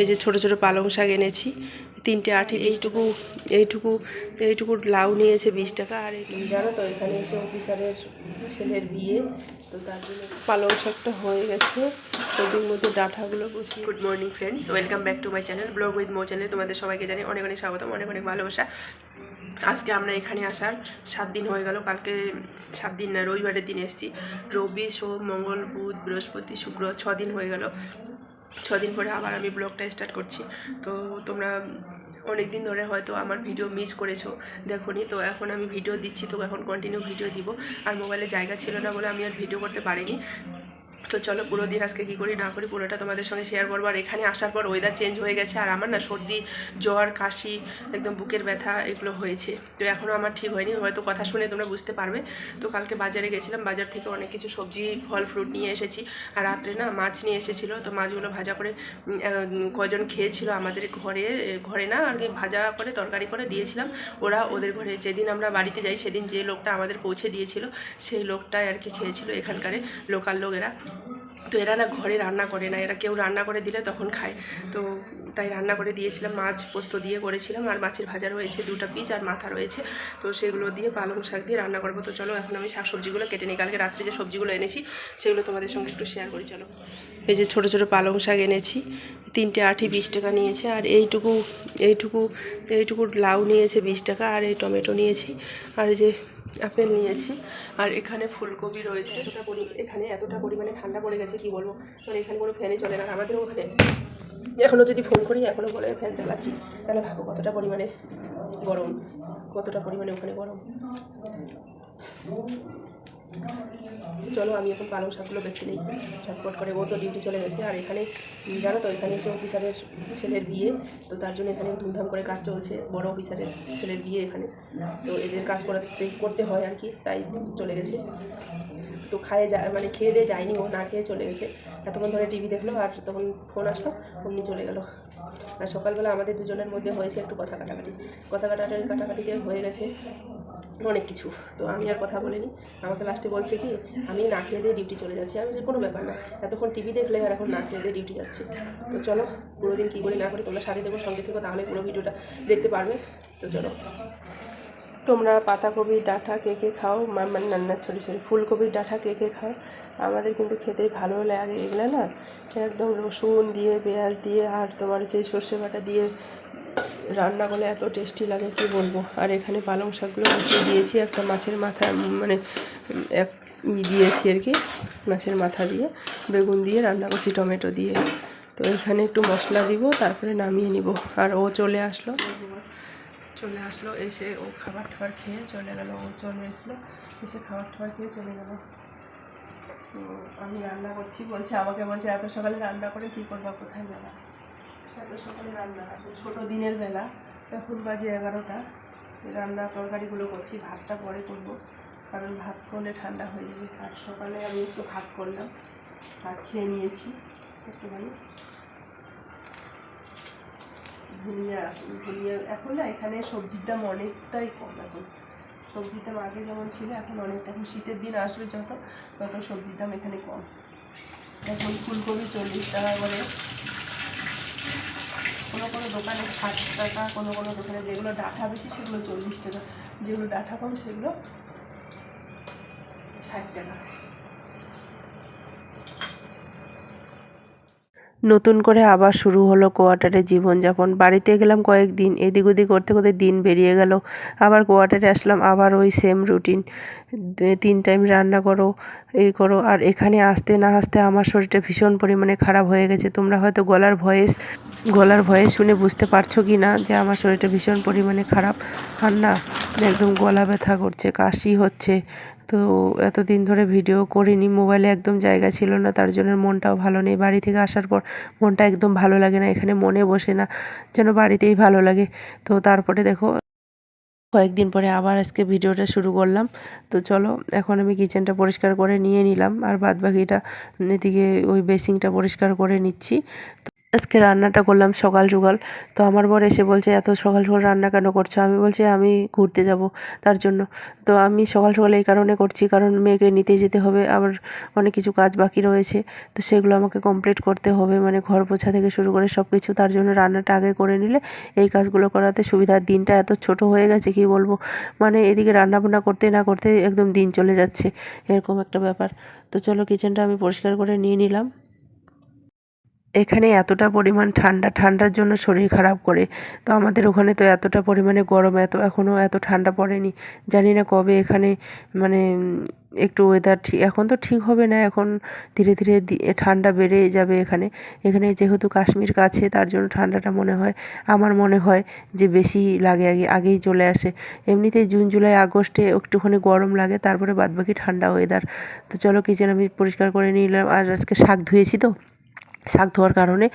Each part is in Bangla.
এই যে ছোটো ছোট পালং শাক এনেছি, তিনটে আঠি এইটুকু এইটুকু এইটুকু লাউ নিয়েছে বিশ টাকা, আর জানো তো এখানে এসে অফিসারের ছেলের বিয়ে, তো তার জন্য পালং শাকটা হয়ে গেছে। ওদের মধ্যে ডাঁটাগুলো বসিয়ে good morning friends welcome back to my channel vlog with Mo channel তোমাদের সবাইকে জানি অনেক অনেক স্বাগতম, অনেক অনেক ভালোবাসা। আজকে আমরা এখানে আসার সাত দিন হয়ে গেল, কালকে সাত দিন না, রবিবারের দিন এসেছি। রবি, সোম, মঙ্গল, বুধ, বৃহস্পতি, শুক্র, ছ দিন হয়ে গেল। ছ দিন পরে আবার আমি ব্লগটা স্টার্ট করছি। তো তোমরা অনেক দিন ধরে হয়তো আমার ভিডিও মিস করেছ। দেখোনি, তো এখন আমি ভিডিও দিচ্ছি, তো এখন কন্টিনিউ ভিডিও দিব। আর মোবাইলে জায়গা ছিল না বলে আমি আর ভিডিও করতে পারিনি। তো চলো পুরো দিন আজকে কী করি না করি পুরোটা তোমাদের সঙ্গে শেয়ার করব। আর এখানে আসার পর ওয়েদার চেঞ্জ হয়ে গেছে, আর আমার না সর্দি, জ্বর, কাশি, একদম বুকের ব্যথা এগুলো হয়েছে। তো এখনও আমার ঠিক হয়নি, হয়তো কথা শুনে তোমরা বুঝতে পারবে। তো কালকে বাজারে গেছিলাম, বাজার থেকে অনেক কিছু সবজি, ফল ফ্রুট নিয়ে এসেছি। আর রাত্রে না মাছ নিয়ে এসেছিল, তো মাছগুলো ভাজা করে কজন খেয়েছিল আমাদের ঘরে ঘরে না আর কি ভাজা করে, তরকারি করে দিয়েছিলাম। ওরা ওদের ঘরে যেদিন আমরা বাড়িতে যাই, সেদিন যে লোকটা আমাদের পৌঁছে দিয়েছিল, সেই লোকটাই আর কি খেয়েছিল এখানকারে লোকাল লোকেরা। তো এরা না ঘরে রান্না করে না, এরা কেউ রান্না করে দিলে তখন খায়। তো তাই রান্না করে দিয়েছিলাম, মাছ পোস্ত দিয়ে করেছিলাম, আর মাছের ভাজা রয়েছে, দুটো পিস, আর মাথা রয়েছে। তো সেগুলো দিয়ে পালং শাক দিয়ে রান্না করব। তো চলো, এখন আমি শাক সবজিগুলো কেটে নিই। কালকে রাত্রে যে সবজিগুলো এনেছি, সেগুলো তোমাদের সঙ্গে একটু শেয়ার করি, চলো। এই যে ছোটো ছোটো পালং শাক এনেছি, তিনটে আঠি বিশ টাকা নিয়েছে, আর এইটুকু এইটুকু এইটুকু লাউ নিয়েছে বিশ টাকা, আর এই টমেটো নিয়েছি। আর এই যে আপেল নিয়েছি। আর এখানে ফুলকপি রয়েছে, এতটা পরি, এখানে এতটা পরিমাণে ঠান্ডা পড়ে গেছে, কি বলব? মানে এখানে কোনো ফ্যানই চলে না আমাদের ওখানে এখনও যদি ফোন করি এখনও বলে ফ্যান চালাচ্ছি। তাহলে ভাবো কতটা পরিমাণে গরম, কতটা পরিমাণে ওখানে গরম। চলো, আমি এখন পালং শাকগুলো বেছে নিই। ঝটপট করে ও তো ডিউটি চলে গেছে। আর এখানে জানো তো, এখানে হচ্ছে অফিসারের ছেলের বিয়ে, তো তার জন্য এখানে ধুমধাম করে কাজ চলছে। বড় অফিসারের ছেলের বিয়ে এখানে। তো এদের কাজ করতে করতে হয় আর কি, তাই চলে গেছে। তো খায়ে যা মানে খেয়ে দিয়ে যায়নি, ও না খেয়ে চলে গেছে। এতক্ষণ ধরে টিভি দেখল, আর তখন ফোন আসলো, অমনি চলে গেল। আর সকালবেলা আমাদের দুজনের মধ্যে হয়েছে একটু কথা কাটাকাটি। কথা কাটাকাটি কাটাকাটিতে হয়ে গেছে, অনেক কিছু। তো আমি আর কথা বলিনি। আমাকে লাস্টে বলছে কি, আমি না খেয়ে দিয়ে ডিউটি চলে যাচ্ছি। আমি কোনো ব্যাপার না। এতক্ষণ টিভি দেখলে আর এখন না খেয়ে দিয়ে ডিউটি যাচ্ছি। তো চলো, পুরো দিন কী করি না করি তোমরা সাথে দেবো সঙ্গে থেকো, তাহলে পুরো ভিডিওটা দেখতে পারবে। তো চলো। তোমরা পাতাকপির ডাঁটা কে কে খাও? মানে না সরি সরি ফুলকপির ডাঁটা কে কে খাও? আমাদের কিন্তু খেতে ভালো লাগে এগুলো না। একদম রসুন দিয়ে, পেঁয়াজ দিয়ে, আর তোমার হচ্ছে সর্ষে বাটা দিয়ে রান্না করলে এত টেস্টি লাগে, কি বলব? আর এখানে পালং শাকগুলো বসিয়ে দিয়েছি একটা মাছের মাথা মানে এক ই দিয়েছি আর কি, মাছের মাথা দিয়ে। বেগুন দিয়ে রান্না করছি, টমেটো দিয়ে। তো এখানে একটু মশলা দিব, তারপরে নামিয়ে নিব। আর ও চলে আসলো। চলে আসলো, এসে ও খাবার টাবার খেয়ে চলে গেল, ও চলে এসলো এসে খাবার টাবার খেয়ে চলে গেল। আমি রান্না করছি, বলছে আমাকে, বলছে এত সকালে রান্না করে কী করবা, কোথায় যাবা এত সকালে রান্না, ছোটো দিনের বেলা, এখন বাজে এগারোটা, রান্না তরকারিগুলো করছি, ভাতটা পরে করব, কারণ ভাত করলে ঠান্ডা হয়ে যাবে। আর সকালে আমি একটু ভাত করলাম, ভাত খেয়ে নিয়েছি একটুখানি। ধনিয়া ধনিয়া। এখন না এখানে সবজির দাম অনেকটাই কম এখন। সবজির দাম আগে যেমন ছিল, এখন অনেকটা। এখন শীতের দিন আসবে যত, তত সবজির দাম এখানে কম। এখন ফুলকপি চল্লিশ টাকা করে। কোনো কোনো দোকানে ষাট টাকা, কোনো কোনো দোকানে যেগুলো ডাঁটা বেশি, সেগুলো চল্লিশ টাকা। যেগুলো ডাঁটা কম, সেগুলো ষাট টাকা। নতুন করে আবার শুরু হলো কোয়ার্টারে জীবনযাপন। বাড়িতে গেলাম কয়েকদিন, এদিক ওদিক করতে করতে দিন বেরিয়ে গেল। আবার কোয়ার্টারে আসলাম, আবার ওই সেম রুটিন তিন টাইম রান্না করো এই করো। আর এখানে আসতে না আসতে আমার শরীরটা ভীষণ পরিমাণে খারাপ হয়ে গেছে। তোমরা হয়তো গলার ভয়েস গলার ভয়েস শুনে বুঝতে পারছ কি না যে আমার শরীরটা ভীষণ পরিমাণে খারাপ। আর না, একদম গলা ব্যথা করছে, কাশি হচ্ছে। তো এতদিন ধরে ভিডিও করিনি, মোবাইলে একদম জায়গা ছিল না, তার জন্য মনটাও ভালো নেই। বাড়ি থেকে আসার পর মনটা একদম ভালো লাগে না, এখানে মনে বসে না, যেন বাড়িতেই ভালো লাগে। তো তারপরে দেখো, কয়েকদিন পরে আবার আজকে ভিডিওটা শুরু করলাম। তো চলো, এখন আমি কিচেনটা পরিষ্কার করে নিয়ে নিলাম, আর বাদ বাকিটা এদিকে ওই বেসিংটা পরিষ্কার করে নিচ্ছি। তো আজকে রান্নাটা করলাম সকাল সকাল। তো আমার বর এসে বলছে, এত সকাল সকাল রান্না কেন করছ? আমি বলছি, আমি ঘুরতে যাব তার জন্য। তো আমি সকাল সকাল এই কারণে করছি, কারণ মেয়েকে নিতে যেতে হবে। আবার অনেক কিছু কাজ বাকি রয়েছে, তো সেগুলো আমাকে কমপ্লিট করতে হবে। মানে ঘর পোছা থেকে শুরু করে সব কিছু তার জন্য রান্নাটা আগে করে নিলে এই কাজগুলো করাতে সুবিধা দিনটা এত ছোট হয়ে গেছে, কি বলব? মানে এদিকে রান্না বান্না করতে না করতে একদম দিন চলে যাচ্ছে, এরকম একটা ব্যাপার। তো চলো কিচেনটা আমি পরিষ্কার করে নিয়ে নিলাম। এখানে এতটা পরিমাণ ঠান্ডা, ঠান্ডার জন্য শরীর খারাপ করে। তো আমাদের ওখানে তো এতটা পরিমাণে গরম, এত এখনও এত ঠান্ডা পড়েনি। জানি না কবে এখানে মানে একটু ওয়েদার ঠিক, এখন তো ঠিক হবে না, এখন ধীরে ধীরে ঠান্ডা বেড়ে যাবে এখানে। এখানে যেহেতু কাশ্মীর কাছে, তার জন্য ঠান্ডাটা মনে হয়, আমার মনে হয় যে বেশি লাগে, আগে, আগেই চলে আসে। এমনিতেই জুন, জুলাই, আগস্টে একটুখানি গরম লাগে, তারপরে বাদবাকি ঠান্ডা ওয়েদার তো চলো কিচেন আমি পরিষ্কার করে নিলাম, আর আজকে শাক ধুয়েছি তো। শাক ধোয়ার কারণে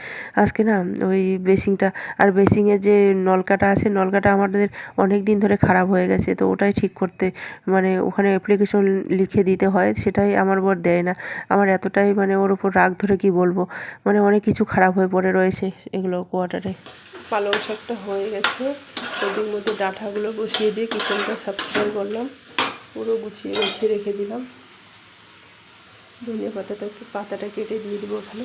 আজকে না ওই বেসিংটা আর বেসিংয়ের যে নলকাটা আছে, নলকাটা আমাদের অনেক দিন ধরে খারাপ হয়ে গেছে, তো ওটাই ঠিক করতে মানে ওখানে অ্যাপ্লিকেশন লিখে দিতে হয়, সেটাই আমার বর দেয় না। আমার এতটাই মানে ওর ওপর রাগ ধরে কি বলব? মানে অনেক কিছু খারাপ হয়ে পড়ে রয়েছে এগুলো কোয়ার্টারে পালং শাকটা হয়ে গেছে, ওদের মধ্যে ডাঁটাগুলো বসিয়ে দিয়ে কিচেনটা সাবস্ক্রাইব করলাম, পুরো গুছিয়ে গুছিয়ে রেখে দিলাম। ধনিয়া পাতাটা পাতাটা কেটে দিয়ে দেবো ওখানে।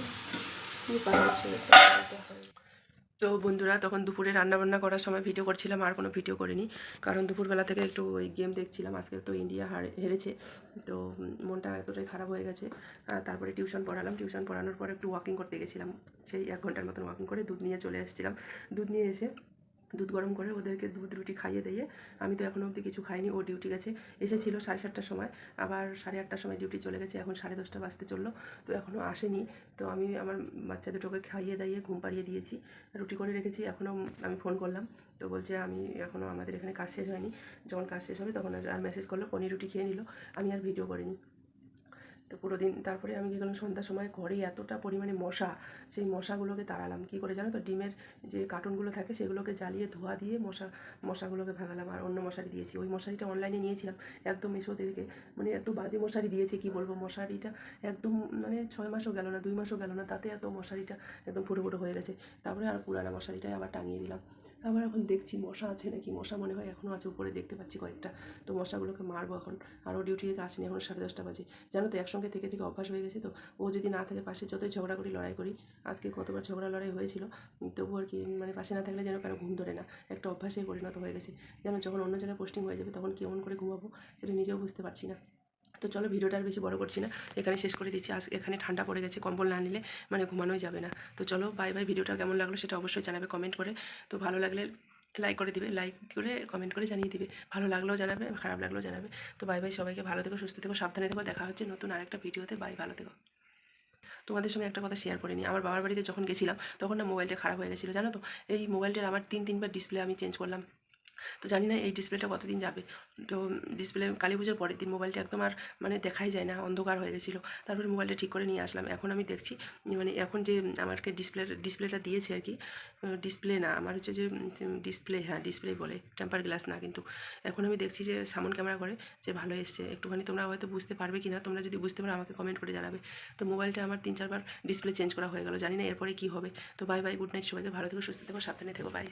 তো বন্ধুরা, তখন দুপুরে রান্না বান্না করার সময় ভিডিও করছিলাম, আর কোনো ভিডিও করিনি। কারণ দুপুরবেলা থেকে একটু ওই গেম দেখছিলাম, আজকে তো ইন্ডিয়া হারে, হেরেছে। তো মনটা এতটাই খারাপ হয়ে গেছে। তারপরে টিউশন পড়ালাম। টিউশন পড়ানোর পর একটু ওয়াকিং করতে গেছিলাম। সেই এক ঘণ্টার মতন ওয়াকিং করে দুধ নিয়ে চলে এসেছিলাম। দুধ নিয়ে এসে দুধ গরম করে ওদেরকে দুধ রুটি খাইয়ে দিয়ে, আমি তো এখনও অবধি কিছু খাইনি ও ডিউটি গেছে। এসেছিল সাড়ে সাতটার সময়, আবার সাড়ে আটটার সময় ডিউটি চলে গেছে, এখন সাড়ে দশটা বাজতে চলল, তো এখনও আসেনি। তো আমি আমার বাচ্চা দুটোকে খাইয়ে দাইয়ে ঘুম পাড়িয়ে দিয়েছি, রুটি করে রেখেছি এখনও আমি ফোন করলাম, তো বলছে আমি এখনও আমাদের এখানে কাজ শেষ হয়নি, যখন কাজ শেষ হবে তখন আর মেসেজ করল, পনির রুটি খেয়ে নিল, আমি আর ভিডিও করিনি। তো পুরো দিন, তারপরে আমি কী করলাম সন্ধ্যার সময় ঘরে এতটা পরিমাণে মশা, সেই মশাগুলোকে তাড়ালাম। কী করে জানো তো? ডিমের যে কার্টুনগুলো থাকে, সেগুলোকে জ্বালিয়ে ধোয়া দিয়ে মশা, মশাগুলোকে ভাগালাম আর অন্য মশারি দিয়েছি। ওই মশারিটা অনলাইনে নিয়েছিলাম। একদম এসো থেকে মানে এত বাজে মশারি দিয়েছে, কি বলব? মশারিটা একদম মানে ছয় মাসও গেল না, দুই মাসও গেল না, তাতে এত মশারিটা একদম ফুটো ফুটো হয়ে গেছে। তারপরে আর পুরানা মশারিটাই আবার টাঙিয়ে দিলাম। আবার এখন দেখছি মশা আছে নাকি? মশা মনে হয় এখনও আছে, উপরে দেখতে পাচ্ছি কয়েকটা। তো মশাগুলোকে মারবো এখন। আরও ডিউটি থেকে আসেনি, এখন সাড়ে দশটা বাজে। জানো তো, একসঙ্গে থেকে থেকে অভ্যাস হয়ে গেছে তো। ও যদি না থাকে পাশে, যতই ঝগড়া করি, লড়াই করি। আজকে কতবার ঝগড়া লড়াই হয়েছিল তবু আর কি মানে পাশে না থাকলে যেন কারও ঘুম ধরে না। একটা অভ্যাসে পরিণত হয়ে গেছে। যেন যখন অন্য জায়গায় পোস্টিং হয়ে যাবে, তখন কেমন করে ঘুমাবো, সেটা নিজেও বুঝতে পারছি না। তো চলো ভিডিওটা আর বেশি বড় করছি না। এখানে শেষ করে দিচ্ছি। আজ এখানে ঠান্ডা পড়ে গেছে, কম্বল না নিলে মানে ঘুমানোই যাবে না। তো চলো বাই বাই ভিডিওটা কেমন লাগল সেটা অবশ্যই জানাবে কমেন্ট করে। তো ভালো লাগলে লাইক করে দিবে লাইক করে কমেন্ট করে জানিয়ে দিবে। ভালো লাগলেও জানাবে, খারাপ লাগলেও জানাবে। তো বাই বাই সবাইকে ভালো থেকো, সুস্থ থেকো, সাবধানে থেকো। দেখা হচ্ছে নতুন আরেকটা ভিডিওতে। বাই ভালো থেকো। তোমাদের সঙ্গে একটা কথা শেয়ার করে নিই আমার বাবার বাড়িতে যখন গেছিলাম, তখন না মোবাইলটা খারাপ হয়ে গেছিল, জানো তো? এই মোবাইলটার আমার তিন, তিনবার ডিসপ্লে আমি চেঞ্জ করলাম। তো জানি না এই ডিসপ্লেটা কতদিন যাবে। তো ডিসপ্লে কালী পুজোর পরের দিন মোবাইলটা একদম আর মানে দেখাই যায় না, অন্ধকার হয়ে গেছিল। তারপরে মোবাইলটা ঠিক করে নিয়ে আসলাম। এখন আমি দেখছি মানে এখন যে আমাকে ডিসপ্লে ডিসপ্লেটা দিয়েছে আর কি ডিসপ্লে না, আমার হচ্ছে যে ডিসপ্লে হ্যাঁ ডিসপ্লে বলে টেম্পার গ্লাস না কিন্তু। এখন আমি দেখছি যে সামন ক্যামেরা করে যে ভালো এসছে। একটুখানি তোমরা হয়তো বুঝতে পারবে কি না তোমরা যদি বুঝতে পারো আমাকে কমেন্ট করে জানাবে। তো মোবাইলটা আমার তিন, চারবার ডিসপ্লে চেঞ্জ করা হয়ে গেল, জানি না এরপরে কী হবে। তো বাই বাই গুড নাইট সবাইকে, ভালো থেকো, সুস্থ থেকো, সাবধানে থেকো বাই